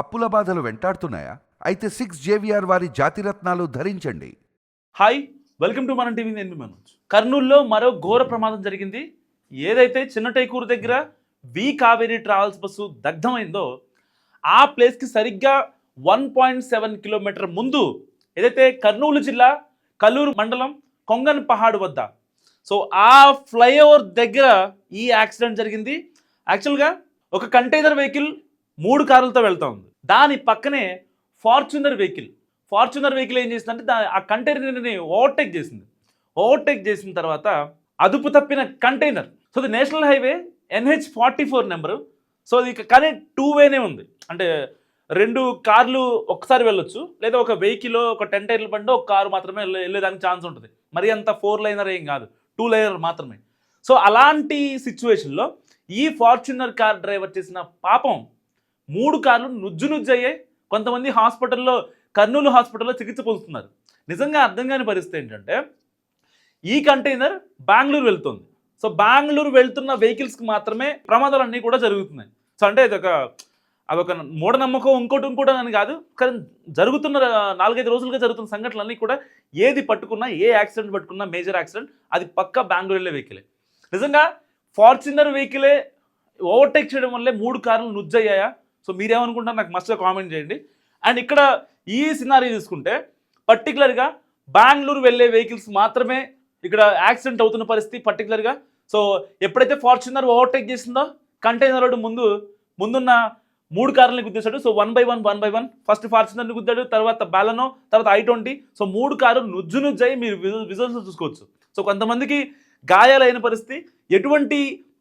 అప్పుల బాధలు వెంటాడుతున్నాయా? అయితే సిక్స్ జేవిఆర్ వారి జాతిరత్నాలు ధరించండి. హాయ్ వెల్కమ్ టు మన టీవీ నేను మనోజ్. కర్నూలులో మరో ఘోర ప్రమాదం జరిగింది. ఏదైతే చిన్నటైకూరు దగ్గర వి కావేరీ ట్రావెల్స్ బస్సు దగ్ధమైందో ఆ ప్లేస్కి సరిగ్గా వన్ పాయింట్ సెవెన్ కిలోమీటర్ ముందు ఏదైతే కర్నూలు జిల్లా కల్లూరు మండలం కొంగన్ పహాడు వద్ద. సో ఆ ఫ్లైఓవర్ దగ్గర ఈ యాక్సిడెంట్ జరిగింది. యాక్చువల్గా ఒక కంటైనర్ వెహికల్ మూడు కార్లతో వెళ్తా ఉంది. దాని పక్కనే ఫార్చునర్ వెహికల్. ఫార్చునర్ వెహికల్ ఏం చేసిందంటే దా ఆ కంటైనర్ని ఓవర్టేక్ చేసింది. ఓవర్టేక్ చేసిన తర్వాత అదుపు తప్పిన container. So the national highway NH forty four number. So ఇది కానీ టూ వేనే ఉంది. అంటే రెండు కార్లు ఒకసారి వెళ్ళొచ్చు లేదా ఒక వెహికల్ ఒక టెన్ టైర్లు బండి ఒక కారు మాత్రమే వెళ్ళేదానికి ఛాన్స్ ఉంటుంది. మరి అంత ఫోర్ లైనర్ ఏం కాదు. టూ లైనర్ మాత్రమే. సో అలాంటి సిచ్యువేషన్లో ఈ ఫార్చునర్ కార్ డ్రైవర్ చేసిన పాపం మూడు కార్లు నుజ్జు నుజ్జు అయ్యాయి. కొంతమంది హాస్పిటల్లో కర్నూలు హాస్పిటల్లో చికిత్స పొందుతున్నారు. నిజంగా అర్థం కాని పరిస్థితి ఏంటంటే ఈ కంటైనర్ బెంగళూరు వెళ్తుంది. సో బెంగళూరు వెళ్తున్న వెహికల్స్కి మాత్రమే ప్రమాదాలన్నీ కూడా జరుగుతున్నాయి. సో అంటే ఒక అదొక మూఢనమ్మకం ఇంకోటి ఇంకోటి అని కాదు. కానీ జరుగుతున్న నాలుగైదు రోజులుగా జరుగుతున్న సంఘటనలన్నీ కూడా ఏది పట్టుకున్నా ఏ యాక్సిడెంట్ పట్టుకున్నా మేజర్ యాక్సిడెంట్ అది పక్క బెంగళూరు వెళ్ళే వెహికలే. నిజంగా ఫార్చునర్ వెహికలే ఓవర్టేక్ చేయడం వల్లే మూడు కార్లు నుజ్జయ్యాయా సో మీరేమనుకుంటారు నాకు మస్ట్గా కామెంట్ చేయండి. అండ్ ఇక్కడ ఈ సినారీ తీసుకుంటే పర్టికులర్గా బెంగళూరు వెళ్ళే వెహికల్స్ మాత్రమే ఇక్కడ యాక్సిడెంట్ అవుతున్న పరిస్థితి పర్టికులర్గా సో ఎప్పుడైతే ఫార్చునర్ ఓవర్టేక్ చేసిందో కంటైనర్ రోడ్డు ముందు ముందున్న మూడు కార్లని గుద్దేశాడు. So one by one one by one first ఫార్చునర్ని గుద్దాడు తర్వాత బ్యాలనో తర్వాత ఐ ట్వంటీ సో మూడు కారు నుజ్జు నుజ్జాయి మీరు విజువల్స్ చూసుకోవచ్చు. సో కొంతమందికి గాయాలైన పరిస్థితి ఎటువంటి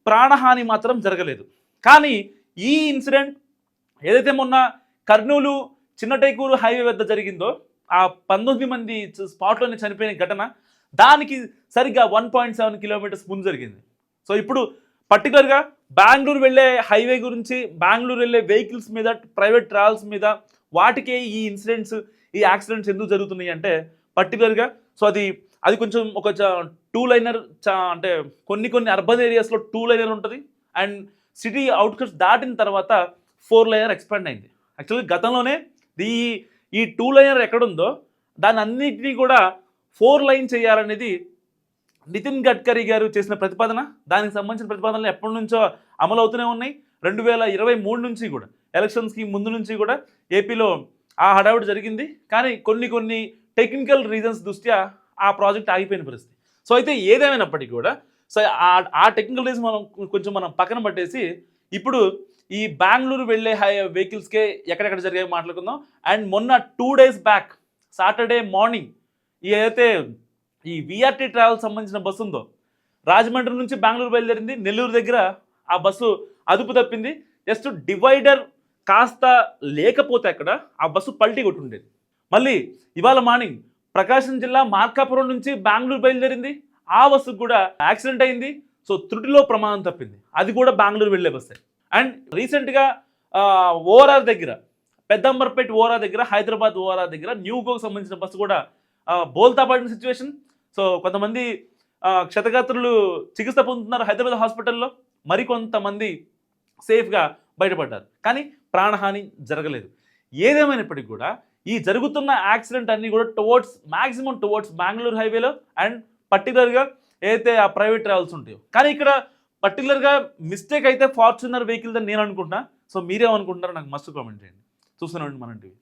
ప్రాణహాని మాత్రం జరగలేదు. కానీ ఈ ఇన్సిడెంట్ ఏదైతే మొన్న కర్నూలు చిన్నటైకూరు హైవే వద్ద జరిగిందో ఆ పంతొమ్మిది మంది స్పాట్లోనే చనిపోయిన ఘటన దానికి సరిగ్గా వన్ పాయింట్ సెవెన్ కిలోమీటర్స్ ముందు జరిగింది. సో ఇప్పుడు పర్టికులర్గా బెంగళూరు వెళ్ళే హైవే గురించి బెంగళూరు వెళ్ళే వెహికల్స్ మీద ప్రైవేట్ ట్రావెల్స్ మీద వాటికే ఈ ఇన్సిడెంట్స్ ఈ యాక్సిడెంట్స్ ఎందుకు జరుగుతున్నాయి అంటే పర్టికులర్గా సో అది అది కొంచెం ఒక టూ లైనర్ అంటే కొన్ని కొన్ని అర్బన్ ఏరియాస్లో టూ లైనర్ ఉంటుంది. అండ్ సిటీ అవుట్కట్స్ దాటిన తర్వాత ఫోర్ లేయర్ ఎక్స్పాండ్ అయింది. యాక్చువల్లీ గతంలోనే ఈ ఈ టూ లైనర్ ఎక్కడుందో దాని అన్నిటినీ కూడా ఫోర్ లైన్ చేయాలనేది నితిన్ గడ్కరీ గారు చేసిన ప్రతిపాదన. దానికి సంబంధించిన ప్రతిపాదనలు ఎప్పటి నుంచో అమలు అవుతూనే ఉన్నాయి. రెండు వేల ఇరవై మూడు నుంచి కూడా ఎలక్షన్స్కి ముందు నుంచి కూడా ఏపీలో ఆ హడావుడి జరిగింది. కానీ కొన్ని కొన్ని టెక్నికల్ రీజన్స్ దృష్ట్యా ఆ ప్రాజెక్ట్ ఆగిపోయిన పరిస్థితి. సో అయితే ఏదేమైనప్పటికీ కూడా సో ఆ- ఆ టెక్నికల్ రీజన్ మనం కొంచెం మనం పక్కన పట్టేసి ఇప్పుడు ఈ బెంగళూరు వెళ్ళే హై వెహికల్స్కే ఎక్కడెక్కడ జరిగాయో మాట్లాడుకుందాం. అండ్ మొన్న two days back Saturday morning ఈ ఏదైతే ఈ విఆర్టీ ట్రావెల్ సంబంధించిన బస్సు ఉందో రాజమండ్రి నుంచి బెంగళూరు బయలుదేరింది. నెల్లూరు దగ్గర ఆ బస్సు అదుపు తప్పింది. జస్ట్ డివైడర్ కాస్త లేకపోతే అక్కడ ఆ బస్సు పల్టీ కొట్టుండేది. మళ్ళీ ఇవాళ మార్నింగ్ ప్రకాశం జిల్లా మార్కాపురం నుంచి బెంగళూరు బయలుదేరింది. ఆ బస్సుకు కూడా యాక్సిడెంట్ అయింది. సో త్రుటిలో ప్రమాదం తప్పింది. అది కూడా బెంగళూరు వెళ్ళే బస్సే. అండ్ రీసెంట్గా ఓఆర్ఆర్ దగ్గర పెద్దంబర్పేట ఓఆర్ఆర్ దగ్గర హైదరాబాద్ ఓఆర్ఆర్ దగ్గర న్యూగోకు సంబంధించిన బస్సు కూడా బోల్తా పడిన సిచ్యువేషన్. సో కొంతమంది క్షతగాత్రులు చికిత్స పొందుతున్నారు హైదరాబాద్ హాస్పిటల్లో. మరికొంతమంది సేఫ్గా బయటపడ్డారు. కానీ ప్రాణహాని జరగలేదు. ఏదేమైనప్పటికీ కూడా ఈ జరుగుతున్న యాక్సిడెంట్ అన్నీ కూడా టువర్డ్స్ మ్యాక్సిమం టువర్డ్స్ బెంగళూరు హైవేలో అండ్ పర్టికులర్గా ఏదైతే ఆ ప్రైవేట్ ట్రావెల్స్ ఉంటాయో. కానీ ఇక్కడ పర్టికులర్గా మిస్టేక్ అయితే ఫార్చునర్ వెహికల్ అని నేను అనుకుంటున్నా. సో మీరేమనుకుంటున్నారో నాకు మస్తు కామెంట్ చేయండి. చూస్తున్నాండి మన టీవీ.